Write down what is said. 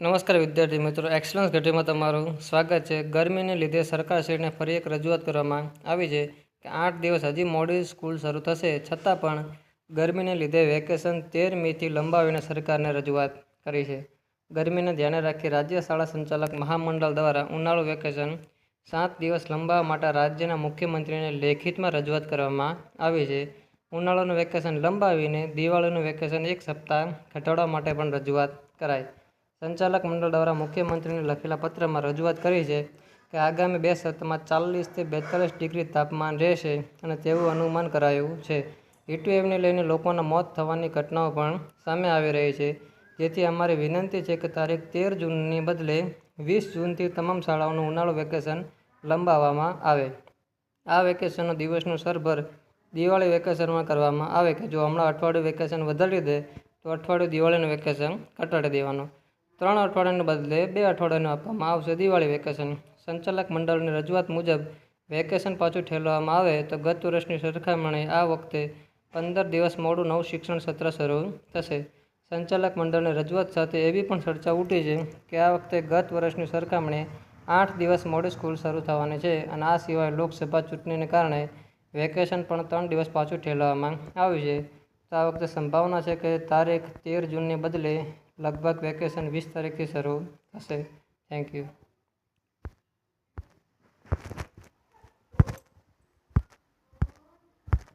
નમસ્કાર વિદ્યાર્થી મિત્રો એક્સલન્સ ઘટીમાં તમારું સ્વાગત છે. ગરમીને લીધે સરકારશ્રીને ફરી એક રજૂઆત કરવામાં આવી છે કે આઠ દિવસ હજી મોડી સ્કૂલ શરૂ થશે. છતાં પણ ગરમીને લીધે વેકેશન તેર મેથી લંબાવીને સરકારને રજૂઆત કરી છે. ગરમીને ધ્યાને રાખી રાજ્ય શાળા સંચાલક મહામંડળ દ્વારા ઉનાળુ વેકેશન સાત દિવસ લંબાવવા માટે રાજ્યના મુખ્યમંત્રીને લેખિતમાં રજૂઆત કરવામાં આવી છે. ઉનાળાનું વેકેશન લંબાવીને દિવાળીનું વેકેશન એક સપ્તાહ ઘટાડવા માટે પણ રજૂઆત કરાઈ. સંચાલક મંડળ દ્વારા મુખ્યમંત્રીને લખેલા પત્રમાં રજૂઆત કરી છે કે આગામી બે સપ્તાહમાં ચાલીસથી બેતાલીસ ડિગ્રી તાપમાન રહેશે અને તેવું અનુમાન કરાયું છે. હીટવેવને લઈને લોકોના મોત થવાની ઘટનાઓ પણ સામે આવી રહી છે. જેથી અમારી વિનંતી છે કે તારીખ તેર જૂનની બદલે વીસ જૂનથી તમામ શાળાઓનું ઉનાળુ વેકેશન લંબાવવામાં આવે. આ વેકેશનનો દિવસનું સરભર દિવાળી વેકેશનમાં કરવામાં આવે કે જો હમણાં અઠવાડિયું વેકેશન વધારી દે, તો અઠવાડિયું દિવાળીનું વેકેશન ઘટાડી દેવાનું. ત્રણ અઠવાડિયાને બદલે બે અઠવાડિયાનું આપવામાં આવશે દિવાળી વેકેશન. સંચાલક મંડળની રજૂઆત મુજબ, વેકેશન પાછું ઠેલવામાં આવે તો ગત વર્ષની સરખામણીએ આ વખતે પંદર દિવસ મોડું નવું શિક્ષણ સત્ર શરૂ થશે. સંચાલક મંડળની રજૂઆત સાથે એવી પણ ચર્ચા ઉઠી છે કે આ વખતે ગત વર્ષની સરખામણીએ આઠ દિવસ મોડી સ્કૂલ શરૂ થવાની છે અને આ સિવાય લોકસભા ચૂંટણીને કારણે વેકેશન પણ ત્રણ દિવસ પાછું ઠેલવામાં આવ્યું છે. તો આ વખતે સંભાવના છે કે તારીખ તેર જૂનને બદલે લગભગ વેકેશન વીસ તારીખથી શરૂ થશે. Thank you